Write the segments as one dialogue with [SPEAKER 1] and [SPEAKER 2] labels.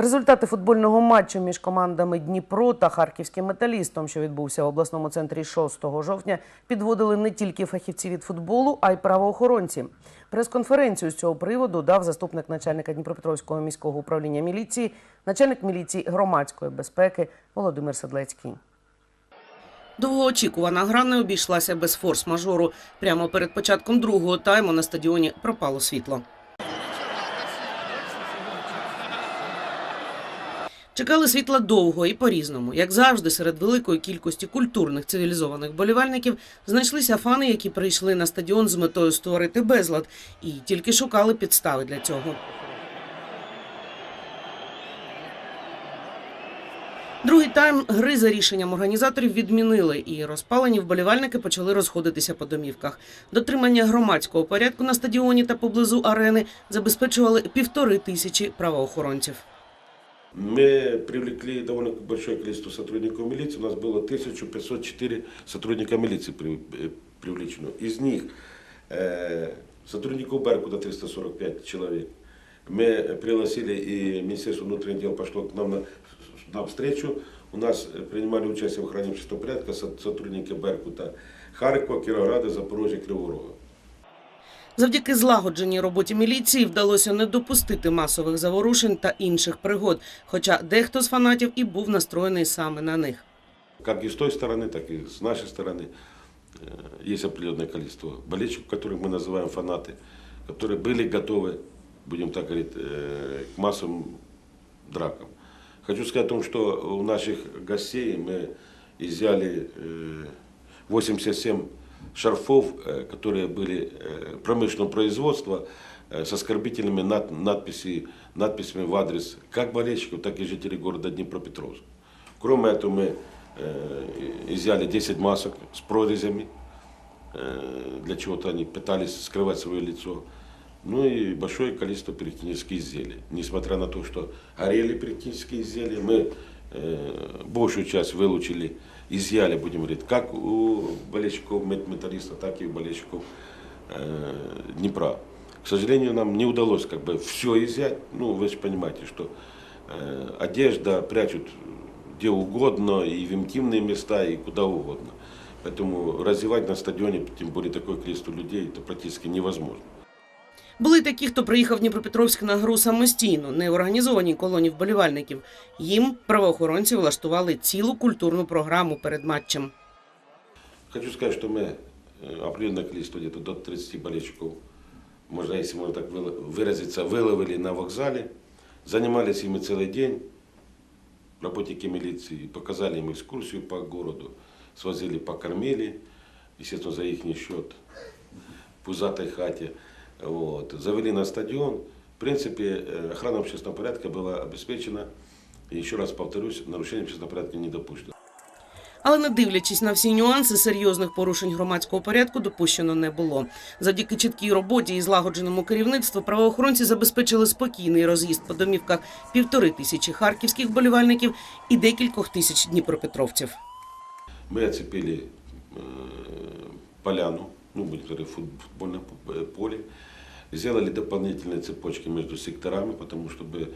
[SPEAKER 1] Результати футбольного матчу між командами Дніпро та Харківським металістом, що відбувся в обласному центрі 6 жовтня, підводили не тільки фахівці від футболу, а й правоохоронці. Прес-конференцію з цього приводу дав заступник начальника Дніпропетровського міського управління міліції, начальник міліції громадської безпеки Володимир Седлецький. Довгоочікувана гра не обійшлася без форс-мажору. Прямо перед початком другого тайму на стадіоні пропало світло. Чекали світла довго і по-різному. Як завжди, серед великої кількості культурних цивілізованих болівальників знайшлися фани, які прийшли на стадіон з метою створити безлад, і тільки шукали підстави для цього. Другий тайм гри за рішенням організаторів відмінили, і розпалені вболівальники почали розходитися по домівках. Дотримання громадського порядку на стадіоні та поблизу арени забезпечували півтори тисячі правоохоронців.
[SPEAKER 2] Мы привлекли довольно большое количество сотрудников милиции. У нас было 1504 сотрудника милиции при- э, привлечено. Из них э, сотрудников Беркута 345 человек. Мы пригласили и Министерство внутренних дел пошло к нам на, на встречу. У нас э, принимали участие в охране общественного порядка со- сотрудники Беркута Харькова, Кировограда, Запорожья, Кривого Рога.
[SPEAKER 1] Завдяки злагодженій роботі міліції вдалося не допустити масових заворушень та інших пригод, хоча дехто з фанатів і був настроєний саме на них.
[SPEAKER 2] Как и с той стороны, так и с нашей стороны э, есть определенное количество болельщиков, которых мы называем фанаты, которые были готовы, будем так говорить, э, к массовым дракам. Хочу сказать о том, что у наших гостей мы изъяли э, 87 шарфов, э, которые были э, промышленного производства, э, с оскорбительными над- надписи, надписями в адрес как болельщиков, так и жителей города Днепропетровск. Кроме этого, мы э, изъяли 10 масок с прорезями. Э, Для чего-то они пытались скрывать свое лицо. Ну и большое количество пиротехнических изделий. Несмотря на то, что горели пиротехнические изделия, мы большую часть вылучили, изъяли, будем говорить, как у болельщиков мет- металлиста, так и у болельщиков э, Днепра. К сожалению, нам не удалось как бы все изъять. Ну, вы же понимаете, что э, одежда прячут где угодно, и в интимные места, и куда угодно. Поэтому развивать на стадионе, тем более такое количество людей, это практически невозможно.
[SPEAKER 1] Були й такі, хто приїхав в Дніпропетровськ на гру самостійно, не в організованій колонії вболівальників. Їм правоохоронці влаштували цілу культурну програму перед матчем.
[SPEAKER 2] Хочу сказать, что мы э, определенное количество, где-то до 30 болельщиков, можно, если можно так выло- выразиться, выловили на вокзале, занимались ими целый день, работники милиции, показали им экскурсию по городу, свозили, покормили, естественно, за их счет, в пузатой хате, вот, завели на стадион. В принципе, э, охрана общественного порядка была обеспечена, и еще раз повторюсь, нарушение общественного порядка не допущено.
[SPEAKER 1] Але не дивлячись на всі нюанси, серйозних порушень громадського порядку допущено не було. Завдяки чіткій роботі і злагодженому керівництву правоохоронці забезпечили спокійний роз'їзд по домівках півтори тисячі харківських болівальників і декількох тисяч дніпропетровців.
[SPEAKER 2] Мы оцепили э, поляну, ну, будем говорить, фут- футбольное п- э, поле, сделали дополнительные цепочки между секторами, потому чтобы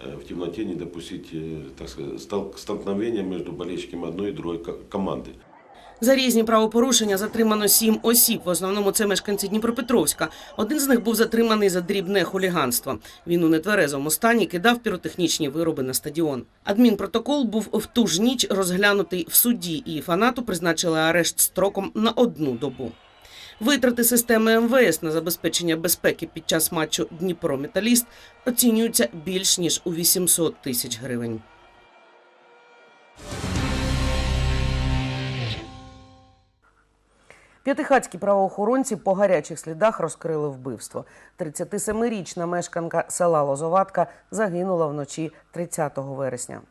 [SPEAKER 2] э, в темноте не допустить, э, так сказать, стол- столкновения между болельщиками одной и другой ко- команды.
[SPEAKER 1] За різні правопорушення затримано сім осіб. В основному це мешканці Дніпропетровська. Один з них був затриманий за дрібне хуліганство. Він у нетверезому стані кидав піротехнічні вироби на стадіон. Адмінпротокол був в ту ж ніч розглянутий в суді, і фанату призначили арешт строком на одну добу. Витрати системи МВС на забезпечення безпеки під час матчу Дніпро Металіст оцінюються більш ніж у 800 тисяч гривень. П'ятихатські правоохоронці по гарячих слідах розкрили вбивство. 37-річна мешканка села Лозоватка загинула вночі 30 вересня.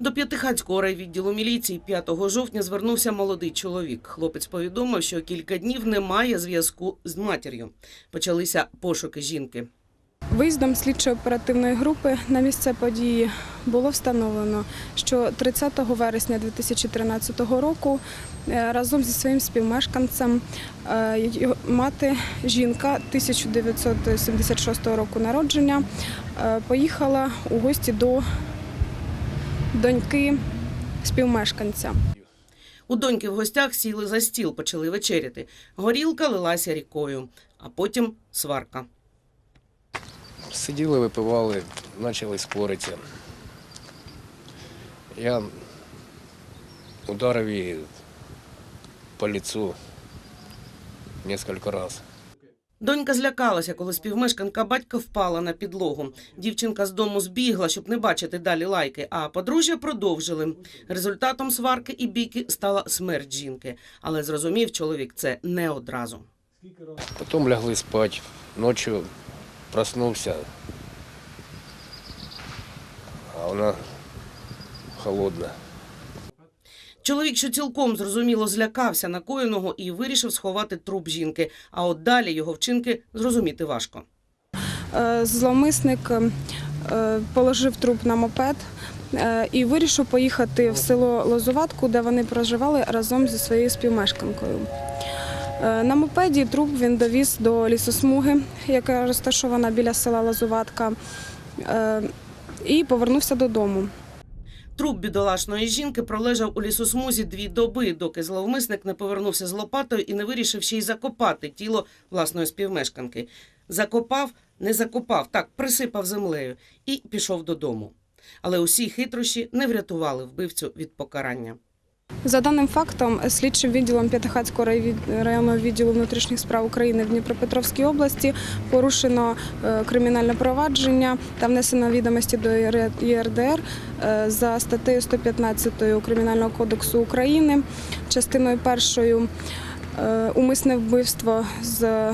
[SPEAKER 1] До П'ятихатського райвідділу міліції 5 жовтня звернувся молодий чоловік. Хлопець повідомив, що кілька днів немає зв'язку з матір'ю. Почалися пошуки жінки.
[SPEAKER 3] Виїздом слідчо-оперативної групи на місце події було встановлено, що 30 вересня 2013 року е, разом зі своїм співмешканцем е, мати, жінка 1976 року народження, е, поїхала у гості до доньки співмешканця.
[SPEAKER 1] У доньки в гостях сіли за стіл, почали вечеряти. Горілка лилася рікою, а потім сварка.
[SPEAKER 4] Сиділи, випивали, почали споритися. Я ударив її по лицу несколько раз.
[SPEAKER 1] Донька злякалася, коли співмешканка батька впала на підлогу. Дівчинка з дому збігла, щоб не бачити далі лайки, а подружжя продовжили. Результатом сварки і бійки стала смерть жінки. Але зрозумів чоловік це не одразу.
[SPEAKER 4] Потім лягли спати. Ночі проснувся, а вона холодна.
[SPEAKER 1] Чоловік, що цілком зрозуміло злякався накоєного і вирішив сховати труп жінки. А от далі його вчинки зрозуміти важко.
[SPEAKER 3] Е, Зловмисник е, положив труп на мопед е, і вирішив поїхати в село Лозуватку, де вони проживали разом зі своєю співмешканкою. Е, На мопеді труп він довіз до лісосмуги, яка розташована біля села Лозуватка, е, і повернувся додому.
[SPEAKER 1] Труп бідолашної жінки пролежав у лісосмузі дві доби, доки зловмисник не повернувся з лопатою і не вирішив ще й закопати тіло власної співмешканки. Закопав, не закопав, так присипав землею і пішов додому. Але усі хитрощі не врятували вбивцю від покарання.
[SPEAKER 3] За даним фактом, слідчим відділом П'ятихатського райвід- районного відділу внутрішніх справ України в Дніпропетровській області порушено е, кримінальне провадження та внесено відомості до ЄРДР е, за статтею 115 Кримінального кодексу України, частиною першою е, умисне вбивство з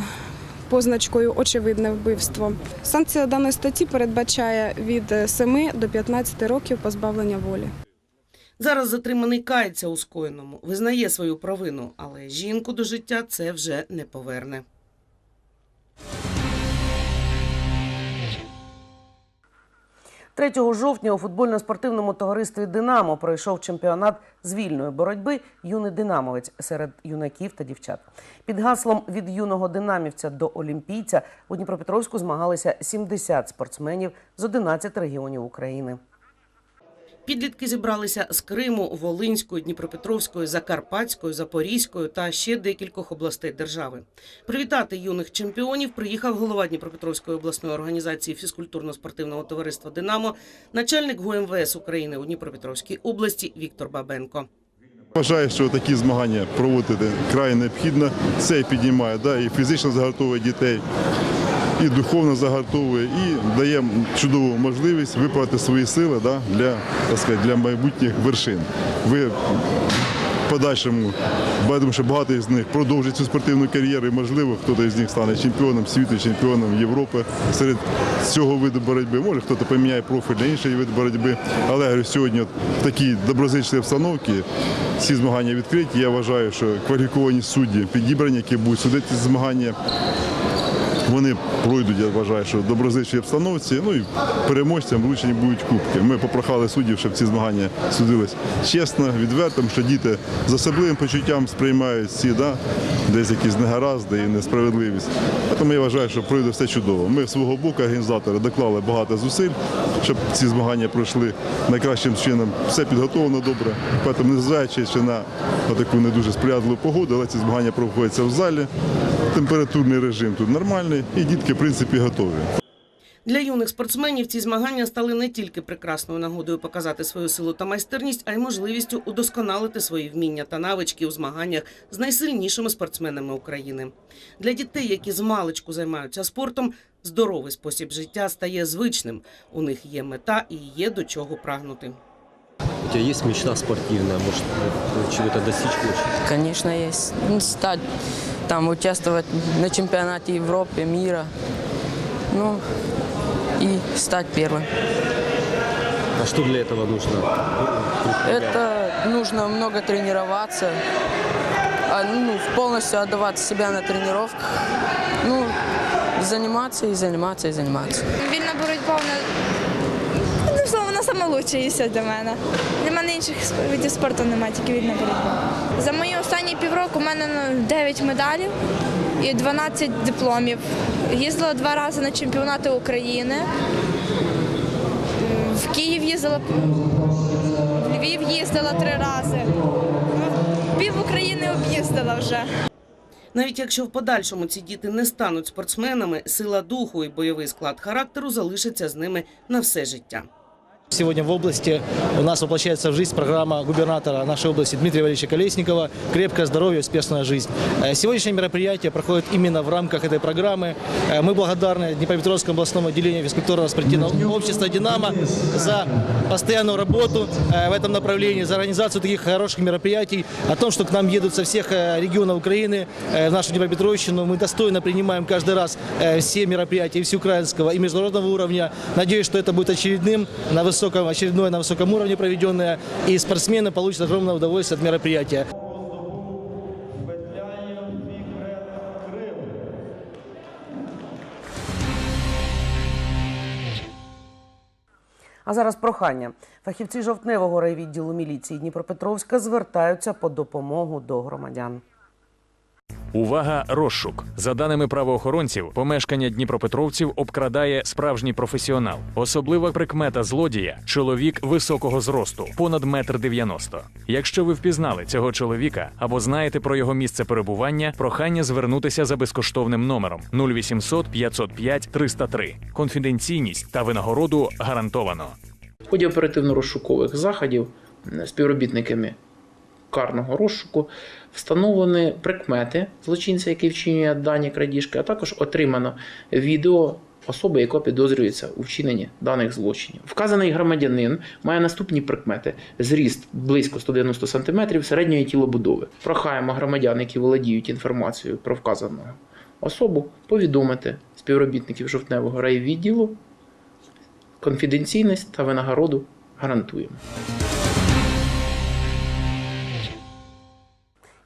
[SPEAKER 3] позначкою очевидне вбивство. Санкція даної статті передбачає від 7 до 15 років позбавлення волі.
[SPEAKER 1] Зараз затриманий кається у скоєному, визнає свою провину, але жінку до життя це вже не поверне. Третього жовтня у футбольно-спортивному товаристві Динамо пройшов чемпіонат з вільної боротьби юний динамовець серед юнаків та дівчат. Під гаслом від юного динамівця до олімпійця у Дніпропетровську змагалися 70 спортсменів з 11 регіонів України. Підлітки зібралися з Криму, Волинської, Дніпропетровської, Закарпатської, Запорізької та ще декількох областей держави. Привітати юних чемпіонів приїхав голова Дніпропетровської обласної організації фізкультурно-спортивного товариства Динамо, начальник ГУМВС України у Дніпропетровській області Віктор Бабенко.
[SPEAKER 5] Вважаю, що такі змагання проводити край необхідно. Це піднімає, да, і фізично загартовує дітей, і духовно загартовує, і дає чудову можливість виправити свої сили да, для, так сказати, для майбутніх вершин. Ви подальшому, думаю, що багато з них продовжать цю спортивну кар'єру, і можливо, хтось із них стане чемпіоном світу, чемпіоном Європи серед цього виду боротьби. Може, хтось поміняє профіль на інший вид боротьби. Але говорю, сьогодні в такій доброзичливій обстановці всі змагання відкриті. Я вважаю, що кваліфіковані судді підібрані, які будуть судити змагання. Вони пройдуть, я вважаю, що в доброзичливій обстановці. Ну і переможцям вручені будуть кубки. Ми попрохали суддів, щоб ці змагання судились чесно, відверто, що діти з особливим почуттям сприймають ці, да, десь якісь негаразди і несправедливість. Тому я вважаю, що пройде все чудово. Ми свого боку, організатори, доклали багато зусиль, щоб ці змагання пройшли найкращим чином. Все підготовлено добре. Тому, незважаючи ще на таку не дуже сприятливу погоду, але ці змагання проходяться в залі. Температурний режим тут нормальний, і дітки, в принципі, готові.
[SPEAKER 1] Для юних спортсменів ці змагання стали не тільки прекрасною нагодою показати свою силу та майстерність, а й можливістю удосконалити свої вміння та навички у змаганнях з найсильнішими спортсменами України. Для дітей, які з маличку займаються спортом, здоровий спосіб життя стає звичним. У них є мета і є до чого прагнути.
[SPEAKER 6] У тебя есть мечта спортивная, может, чего-то достичь хочешь?
[SPEAKER 7] Конечно, есть. Ну, Стать, там, участвовать на чемпионате Европы, мира. Ну, и стать первым.
[SPEAKER 6] А что для этого нужно?
[SPEAKER 7] Это нужно много тренироваться, а, ну, полностью отдавать себя на тренировках. Ну, займатися, і займатися, і займатися.
[SPEAKER 8] Вільна боротьба вона ну, слово, вона все для мене. Для мене інших видів спорту немає, тільки вільна боротьба. За мої останні півроку у мене ну, 9 медалів і 12 дипломів. Їздила два рази на чемпіонати України. В Київ їздила, в Львів їздила три рази. Ну, Пів України об'їздила вже.
[SPEAKER 1] Навіть якщо в подальшому ці діти не стануть спортсменами, сила духу і бойовий склад характеру залишаться з ними на все життя.
[SPEAKER 9] Сегодня в области у нас воплощается в жизнь программа губернатора нашей области Дмитрия Валерьевича Колесникова «Крепкое здоровье, успешная жизнь». Э, Сегодняшнее мероприятие проходит именно в рамках этой программы. Э, Мы благодарны Днепропетровскому областному отделению физкультурно-спортивного общества «Динамо» за постоянную работу э, в этом направлении, за организацию таких хороших мероприятий, о том, что к нам едут со всех регионов Украины в нашу Днепропетровщину. Мы достойно принимаем каждый раз все мероприятия и всеукраинского, и международного уровня. Надеюсь, что это будет очередным на высоком, очередное на высоком уровне проведенное, и спортсмены получат огромное удовольствие от мероприятия.
[SPEAKER 1] А зараз прохання. Фахівці жовтневого райвідділу міліції Дніпропетровська звертаються по допомогу до громадян.
[SPEAKER 10] Увага, розшук. За даними правоохоронців, помешкання дніпропетровців обкрадає справжній професіонал. Особлива прикмета злодія чоловік високого зросту, понад метр дев'яносто. Якщо ви впізнали цього чоловіка або знаєте про його місце перебування, прохання звернутися за безкоштовним номером 0800 505 303. Конфіденційність та винагороду гарантовано.
[SPEAKER 11] В ході оперативно-розшукових заходів співробітниками карного розшуку встановлені прикмети злочинця, який вчинює дані крадіжки, а також отримано відео особи, яка підозрюється у вчиненні даних злочинів. Вказаний громадянин має наступні прикмети: зріст близько 190 см середньої тілобудови. Прохаємо громадян, які володіють інформацією про вказану особу, повідомити співробітників жовтневого райвідділу конфіденційність та винагороду гарантуємо.